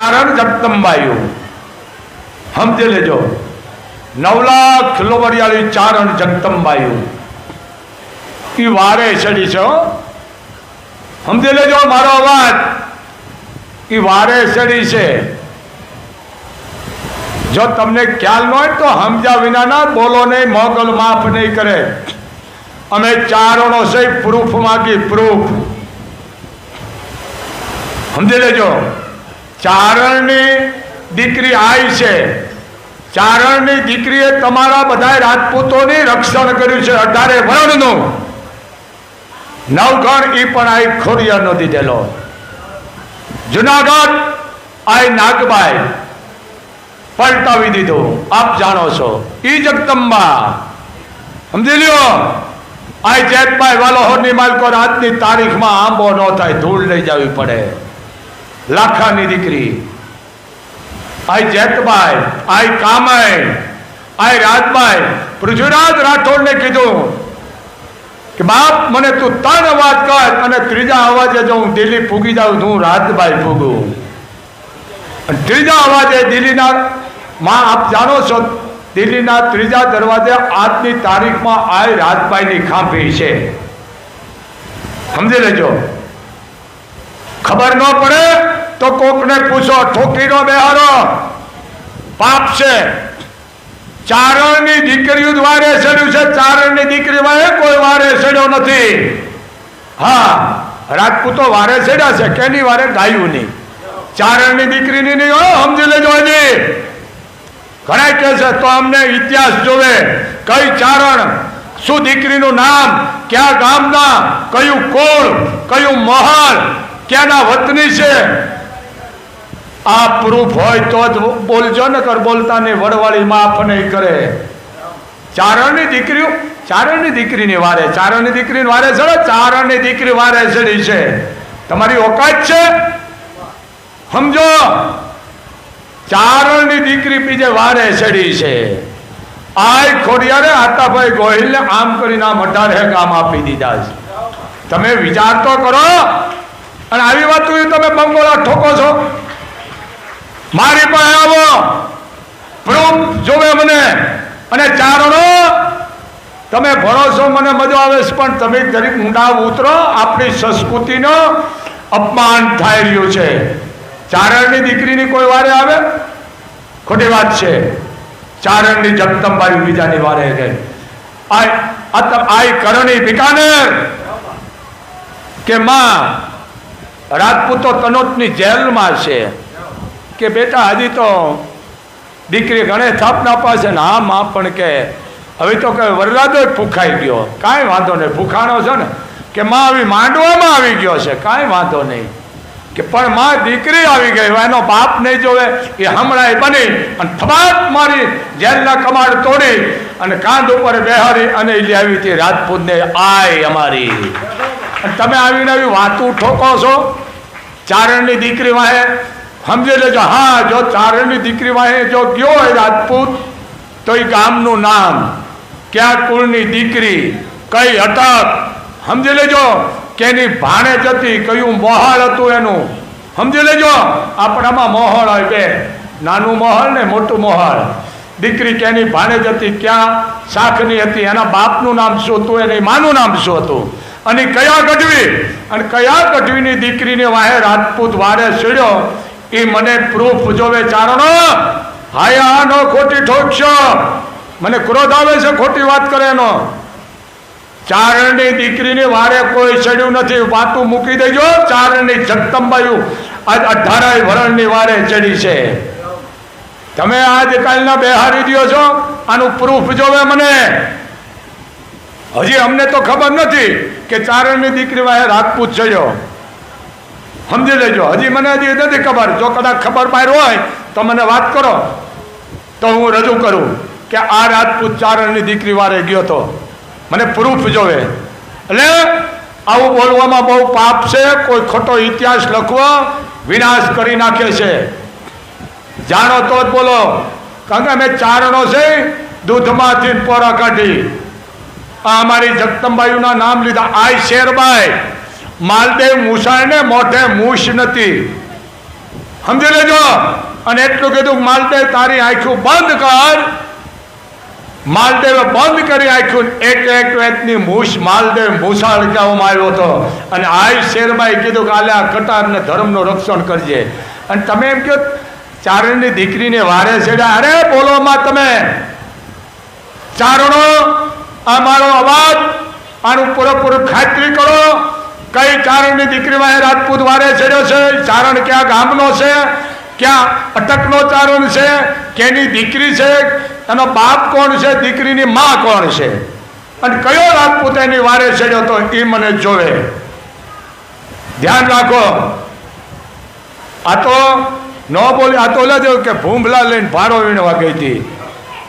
કારણ જગદંબાયું સમજી લેજો. નવ લાખ લોવરિયાળી ચારણ જગદંબાયું એ વારે ચડી છે. સમજી લેજો, મારો અવાજ. ઈ વારે ચડી છે. જો તમને ખ્યાલ ન હોય તો સમજ્યા વિનાના બોલો નહીં, મોગલ માફ નહીં કરે. અમે ચારણો છે, પ્રૂફ માગી, પ્રૂફ. સમજી લેજો. ચારણની દીકરી આઈ છે. ચારણની દીકરીએ તમારા બધા રાજપૂતોની રક્ષણ કર્યું છે અઢારે વર્ણનું. નવગણ એ પણ આઈ ખોડિયાનો દીધેલો. જુનાગઢ આઈ નાગબાઈ પલટાવી દીધું. આપ જાણો છો. ઈ જગદંબા સમજી લ્યો? આઈ જેતભાઈ વાલોહરની માલકો આજની તારીખમાં આંબો ન થાય, ધૂળ લઈ જવી પડે. લાખાની દીકરી. આઈ જેતભાઈ આઈ કામાઈ આઈ રાજભાઈ પૃથ્વીરાજ રાઠોડને કીધું કે, બાપ, મને તું ત્રણ અવાજ કર અને ત્રીજા અવાજે જો હું દિલ્હી ફૂગી જાઉં હું રાજભાઈ ફૂગું. ત્રીજા અવાજે દિલ્હીના માં, આપ જાણો છો, દિલ્હીના ત્રીજા દરવાજે આજની તારીખમાં આય રાજભાઈની ખાંભી છે. સમજી લેજો. ખબર ન પડે તો કોકને પૂછો, ઠોકીનો બેહારો પાપ છે. ચારણની દીકરીઓ વારે ચડ્યું છે. ચારણની દીકરી વારે કોઈ વારે ચડ્યો નથી. હા, રાજપૂતો વારે ચડ્યા છે. કેની વારે? ગાયું નહીં ચારણની દીકરીની નહીં હો સમજી લેજો હજી ઘણા કહે છે, તો અમને ઇતિહાસ જોવે. કઈ ચારણ? શું દીકરીનું નામ? ક્યાં ગામના? કયું કોળ? કયું મહલ? ક્યાંના વતની છે? આ પ્રૂફ હોય તો જ બોલજો ને કર બોલતા ને વડવાળી માફ નહીં કરે. ચારણની દીકરીઓ, ચારણની દીકરીની વારે, ચારણની દીકરીની વારે ચડે ચારણની દીકરી વારે ચડી છે. તમારી ઓકાત છે? સમજો. ચારણની દીકરી બીજે વારે ચડી છે. આય ખોડિયારે આતાભાઈ ગોહિલને આમ કરીને આમ અઢારે ગામ આપી દીધા છે. તમે વિચાર તો કરો અને આવી વાત તમે બંગોળા ઠોકો છો. મારી પાસે આવો. પ્રૂફ જોવે મને. અને ચારણો, તમે ભણો છો, મને મજા આવે છે, પણ તમે ગરીબ ઊંડા ઉતરો. આપણી સંસ્કૃતિનો અપમાન થઈ રહ્યું છે. ચારણની દીકરીની કોઈ વારે આવે? ખોટી વાત છે. ચારણની જગદંબાઈ બીજાની વારે ગઈ આ કરણી બિકાનેર. કે માં રાજપૂતો તનોતની જેલમાં છે. કે બેટા, હજી તો દીકરી ગણે થાપના પાસે ને હા માં પણ કે હવે તો કે વરરાજો જ ભૂખાઈ ગયો. કાંઈ વાંધો નહીં, ભૂખાણો છે ને, કે માં આવી માંડવામાં આવી ગયો છે. કાંઈ વાંધો નહીં. કે પણ માં દીકરી આવી ગઈ એનો બાપ નહીં જોવે, એ હમણાં બની અને થબાટ મારી જેલના કમાડ તોડી અને કાંધ ઉપર બેહારી અને લેવી હતી. રાજપૂતને આય અમારી. તમે આવીને આવી વાતું ઠોકો છો? ચારણની દીકરી વાહે સમજી લેજો, હા, જો ચારણની દીકરી વાહે જો ગયો હોય રાજપૂત, તો એ ગામનું નામ, ક્યાં કુળની દીકરી, કઈ અટક, સમજી લેજો, કેની ભાણે જતી, કયું મોહળ હતું એનું, સમજી લેજો, આપણામાં મોહળ હોય બે, નાનું મોહળ ને મોટું મોહળ, દીકરી કેની ભાણે જતી, ક્યાં શાખની હતી, એના બાપનું નામ શું હતું, એની માનું નામ શું હતું? અને કયા ગઢવી? અને કયા ગઢવીની દીકરીને વાહે રાજપૂત વારે છેડ્યો એ મને પ્રૂફ જોવે ચારણો. હાયા નો ખોટી ઠોકશો મને ક્રોધ આવે છે ખોટી વાત કરે એનો ચારણની દીકરીની વારે કોઈ ચડ્યું નથી. વાતું મૂકી દેજો. ચારણની જગદંબાયું આજ અઢારાય વરણની વારે ચડી છે. તમે આજકાલના બેહારી દ્યો છો. આનું પ્રૂફ જોવે મને. હજી અમને તો ખબર નથી કે ચારણની દીકરી વાહે રાજપૂત ચડ્યો સમજી લેજો, હજી મને હજી નથી ખબર. જો કદાચ ખબર બહાર હોય તો મને વાત કરો. તો હું રજૂ કરું કે આ રાજપૂત ચારણની દીકરી વારે ગયો તો. મને પ્રૂફ જોવે. એટલે આવું બોલવામાં બહુ પાપ છે, કોઈ ખોટો ઇતિહાસ લખવો વિનાશ કરી નાખે છે. જાણો તો જ બોલો, કારણ કે અમે ચારણો છે, દૂધમાંથી પોરા કાઢી. આ અમારી જગદંબાયુના નામ લીધા. આય શેરબાઈ, માલદેવ મૂસાઈને મોઢે મૂછ નથી. સમજી લેજો? અને એટલું કીધું માલદેવ તારી આંખું બંધ કર. માલદેવે બંધ કરી આંખ્યું એક એક વેતની મૂછ માલદેવ મૂછાળ કહેવામાં આવ્યો હતો. અને આય શેરબાઈ કીધું કે આલે આ કટારને ધર્મનું રક્ષણ કરજે. અને તમે એમ કહો ચારણની દીકરીને વારે છેડ્યા. અરે બોલવામાં તમે. ચારણો આ મારો અવાજ, આનું પૂરેપૂરું ખાતરી કરો. કઈ ચારણની દીકરીમાં રાજપૂત વારે છેડ્યો છે? ચારણ ક્યાં ગામનો છે? ક્યાં અટકનો ચારણ છે? કેની દીકરી છે? એનો બાપ કોણ છે? દીકરીની માં કોણ છે? અને કયો રાજપૂત એની વારે છેડ્યો તો એ મને જોવે. ધ્યાન રાખો. આ તો ન બોલી, આ તો લેજો કે ભૂંભલા લઈને ભાડો વીણવા ગઈ હતી.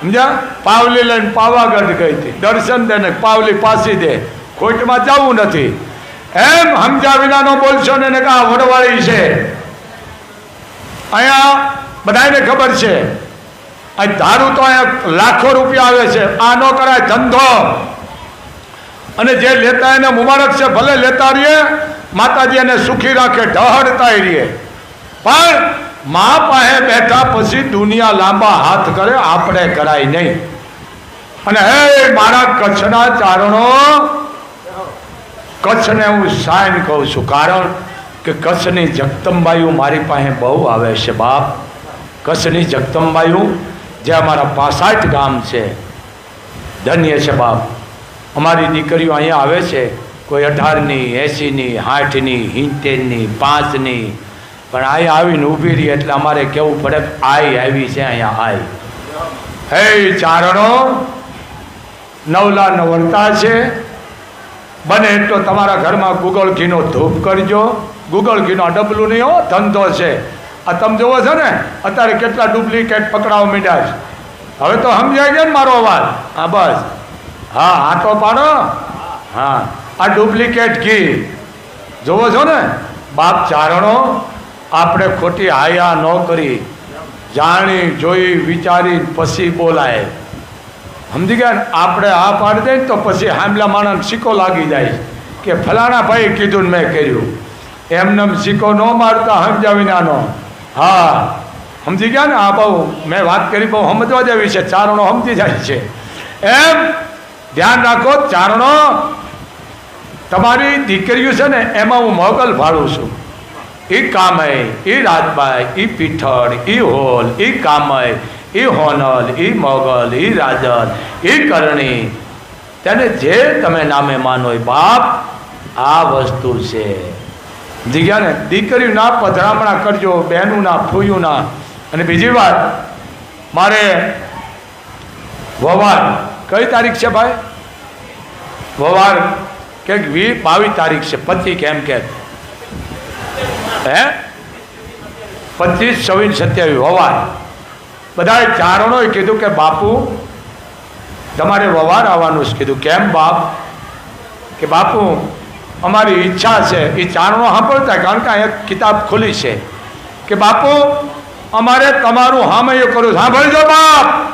સમજ્યા? પાવલી લઈને પાવાગઢ ગઈ હતી. દર્શન દે ને પાવલી પાસી દે. ખોટમાં જવું નથી. એમ સમજા વિના નો બોલશો ને એને કા વડવાળી છે. અહીંયા બધાને ખબર છે. અહીં ધારું તો અહીંયા લાખો રૂપિયા આવે છે. આ ન કરાય, ધંધો. અને જે લેતા એને મુબારક છે, ભલે લેતા રહીએ, માતાજી એને સુખી રાખે ઢહડતા રહીએ. પણ મા પાસે બેઠા પછી દુનિયા લાંબા હાથ કરે, આપણે કરાય નહીં. અને હે મારા કચ્છના ચારણો, કચ્છને હું સાઈન કહું છું. કારણ કે કચ્છની જગદંબાઈઓ મારી પાસે બહુ આવે છે બાપ. કચ્છની જગદંબાઈઓ જે અમારા પાસાઠ ગામ છે, ધન્ય છે બાપ. અમારી દીકરીઓ અહીંયા આવે છે, કોઈ અઢારની એંસીની આઠની સિત્તેરની, પાંચની પણ અહીંયા આવીને ઊભી રહી એટલે અમારે કેવું પડે આઈ આવી છે અહીંયા આઈ હે ચારણો નવલા નવરતા છે. બને એટલો તમારા ઘરમાં ગુગળ ઘીનો ધૂપ કરજો. ગુગળ ઘીનો ડબલું નહીં હો, ધંધો છે. આ તમે જોવો છો ને, અત્યારે કેટલા ડુપ્લિકેટ પકડાવ મીડ્યા છે. હવે તો સમજાય ગયો ને મારો અવાજ. હા, બસ. હા આટો પાડો. હા. આ ડુપ્લિકેટ ઘી. જોવો છો ને, બાપ ચારણો આપણે ખોટી હાયા ન કરી, જાણી, જોઈ, વિચારી, પછી બોલાય. સમજી ગયા ને? આપણે આ પાડી દઈએ તો પછી હામલા માણસ સિક્કો લાગી જાય કે ફલાણા ભાઈ કીધું ને મેં કર્યું. એમને એમ સિક્કો ન મારતા સમજાવી વિનાનો હા, સમજી ગયા ને? આ બહુ, મેં વાત કરી બહુ સમજવા જેવી છે, ચારણો સમજી જાય છે. એમ, ધ્યાન રાખો, ચારણો તમારી દીકરીઓ છે ને, એમાં હું મોગલ ભાડું છું. એ કામય એ રાજબાઈ એ પીઠળ એ હોલ એ કામય એ હોનલ એ મોગલ એ રાજલ એ કરણી. તેને જે તમે નામે માનો બાપ આ વસ્તુ છે. જીગ્યા ને દીકરીઓ ના પધરામણા કરજો બહેનું ના ફૂયું ના અને બીજી વાત, મારે વવાર કઈ તારીખ છે ભાઈ? વવાર કે વી બાવીસ તારીખ છે, પચીસ કેમ કે. હે? પચીસ, છવ્વીસ, સત્યાવીસ વવાર બધાએ ચારણોએ કીધું કે, બાપુ, તમારે વવાર આવવાનું છે. કીધું, કેમ બાપ? કે, બાપુ, અમારી ઈચ્છા છે. એ ચારણો સાંભળતા કારણ કે અહીંયા કિતાબ ખુલી છે. કે, બાપુ, અમારે તમારું હામયું કર્યું સાંભળજો બાપ.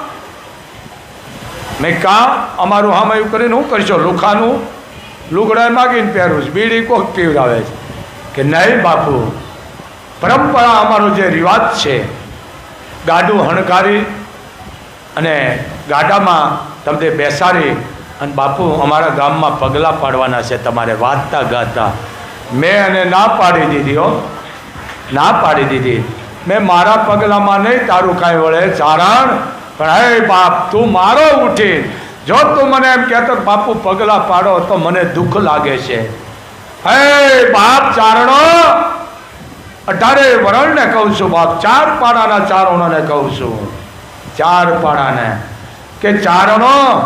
મેં કા, અમારું હામયું કરીને હું કરશો લુખાનું લુગડા માગીને પહેરું છું. બીડી કોક પીવડાવે છે. કે નહીં બાપુ પરંપરા અમારો જે રિવાજ છે, ગાડું હણકારી અને ગાડામાં તમને બેસાડી અને બાપુ અમારા ગામમાં પગલાં પાડવાના છે તમારે વાંચતા ગાતા. મેં એને ના પાડી દીધી હો. ના પાડી દીધી. મેં મારા પગલામાં નહીં તારું કાંઈ વળે ચારણ, પણ હે બાપ, તું મારો ઉઠી. જો તું મને એમ કહેતો બાપુ પગલાં પાડો તો મને દુઃખ લાગે છે. હે બાપ ચારણો, અઢારે વરણને કહું છું બાપ, ચાર પાડાના ચારણોને કહું છું. ચાર પાડાને. કે ચારણો,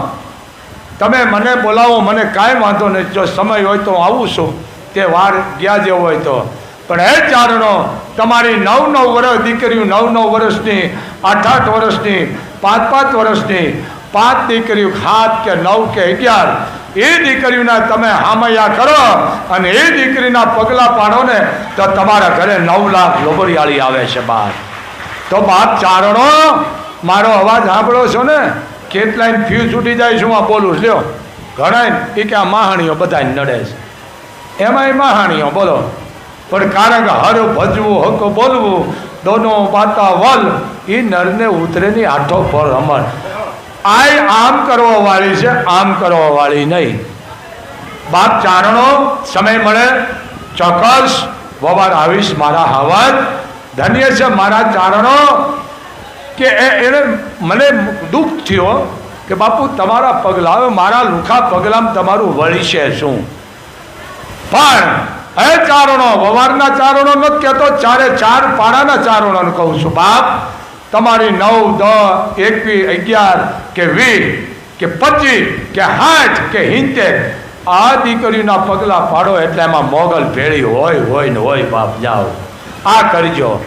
તમે મને બોલાવો, મને કાંઈ વાંધો નહીં, જો સમય હોય તો આવું છું. તે વાર ગયા જેવો હોય તો. પણ હે ચારણો, તમારી નવ નવ વર્ષ દીકરીઓ, નવ નવ વર્ષની, આઠ આઠ વર્ષની, પાંચ પાંચ વર્ષની, પાંચ દીકરીઓ, સાત કે નવ કે અગિયાર એ દીકરીઓના તમે હામૈયા કરો અને એ દીકરીના પગલાં પાડો ને તો તમારા ઘરે નવ લાખ લોબરિયાળી આવે છે બાર. તો બાપ ચારણો મારો અવાજ સાંભળો છો ને? કેટલાય ફ્યુ છૂટી જાય શું આ બોલું છું, લ્યો ઘણાય એ કે આ માહાણીઓ બધા નડે છે. એમાંય માહાણીઓ બોલો. પણ કારણ કે હર ભજવું હક બોલવું દોનો બાતા વલ એ નરને ઉતરેની આઠો પર રમણ. આય આમ કરવા વાળી છે, આમ કરવા વાળી નહીં. બાપ ચારણો, સમય મળે, ચોક્કસ, વવાર આવીશ મારા હવન ધન્ય છે મારા ચારણો કે એને મને દુઃખ થયો કે બાપુ તમારા પગલા, હવે મારા લુખા પગલામાં તમારું વળી છે શું? પણ એ ચારણો, વવારના ચારણો નથી કહેતો, ચારે ચાર પાડાના ચારણોને કહું છું. બાપ તમારી નવ, દસ, એકવીસ, અગિયાર કે વીસ કે પચીસ કે સાઠ કે હિંતેર આ દીકરીના પગલા પાડો એટલે એમાં મોગલ ભેળી હોય હોય ને હોય બાપ, જાઓ. આ કરજો.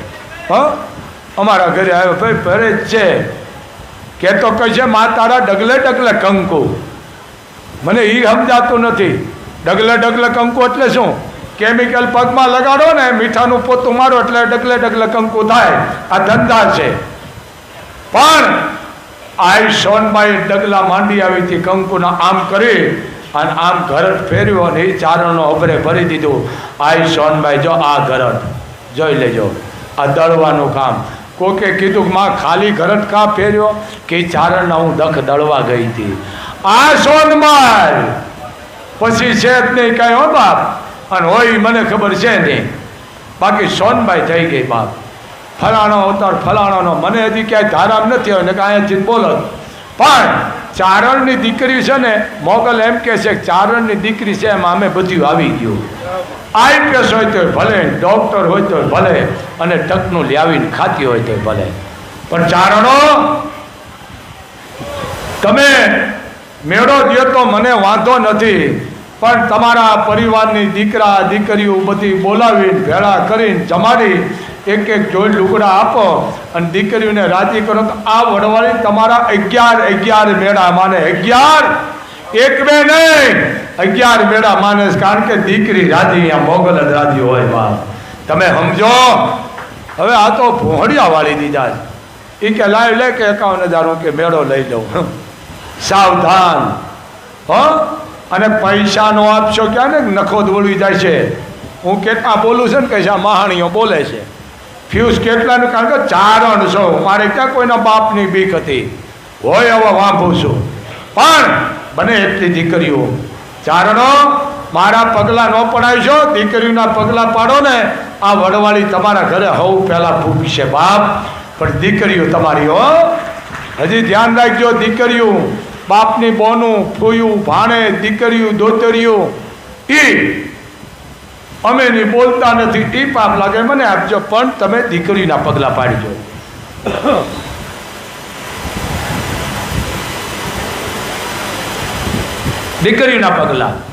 હ? અમારા ઘરે આવ્યો ભાઈ, ભરે છે. કે તો કહે છે મા, તારા ડગલે ડગલે કંકુ. મને એ સમજાતું નથી. ડગલે ડગલે કંકુ એટલે શું? કેમિકલ પગમાં લગાડો ને, મીઠાનું પોતું મારો એટલે ડગલે ડગલે કંકુ થાય. આ ધંધા છે. પણ આઈ સોનબાઈ ડગલા માંડી આવી હતી, કંકુના આમ કરી અને આમ ઘરટ ફેર્યો અને એ ચારણનો અભરે ભરી દીધું. આઈ સોનબાઈ, જો આ ઘરટ જોઈ લેજો, આ દળવાનું કામ. કોકે કીધું માં ખાલી ઘરટ કા ફેર્યો? કે ચારણના હું દખ દળવા ગઈ હતી. આ સોનબાઈ, પછી છે જ નહીં કાંઈ હો બાપ. અને હોય મને ખબર છે નહીં. બાકી સોનબાઈ થઈ ગઈ બાપ. ફલાણો અવતાર ફલાણાનો. મને હજી ક્યાંય ધારામ નથી હોય કાંઈ બોલો પણ ચારણની દીકરી છે ને, મોગલ એમ કહે છે ચારણની દીકરી છે એમ અમે બધું આવી ગયું. આઈપીએસ હોય તો ભલે, ડૉક્ટર હોય તો ભલે, અને ટકનું લાવીને ખાતી હોય તો ભલે. પણ ચારણો, તમે મેળો દો તો મને વાંધો નથી. પણ તમારા પરિવારની દીકરા, દીકરીઓ બધી બોલાવીને, ભેળા કરીને, જમાડી એક એક જોઈ લુગડા આપો અને દીકરીઓને રાજી કરો. તો આ વડવાળી તમારા અગિયાર અગિયાર મેળા માને. અગિયાર? એક બે નહીં. અગિયાર મેળા માને કારણ કે દીકરી રાજી અહીંયા, મોગલ જ રાજી હોય બા તમે સમજો? હવે આ તો ભોંડિયા વાળી દીધા છે. એ કે લાવી લે કે એકાવન હજાર કે મેળો લઈ લઉં. સાવધાન. હો? અને પૈસા નો આપશો ક્યાં ને નખો દોડવી જાય છે? હું કેટલા બોલું છું ને કે છે મહાણીઓ બોલે છે. ફ્યુઝ કેટલાનું કારણ કે ચારણ છો. મારે ક્યાં કોઈના બાપની બીક હતી? હોય હવે વાંભું છું. પણ બને એટલી દીકરીઓ. ચારણો, મારા પગલાં ન પડાવશો દીકરીઓના પગલાં પાડો ને, આ વડવાળી તમારા ઘરે હવું પહેલાં ભૂખશે બાપ. પણ દીકરીઓ તમારી હો. હજી ધ્યાન રાખજો દીકરીઓ. બાપની બોનું ફૂયું ભાણે દીકરીયું દોતરીઓ એ અમે ની બોલતા નથી. એ પાપ લાગે. મને આપજો પણ તમે દીકરીના પગલાં પાડજો. દીકરીના પગલાં.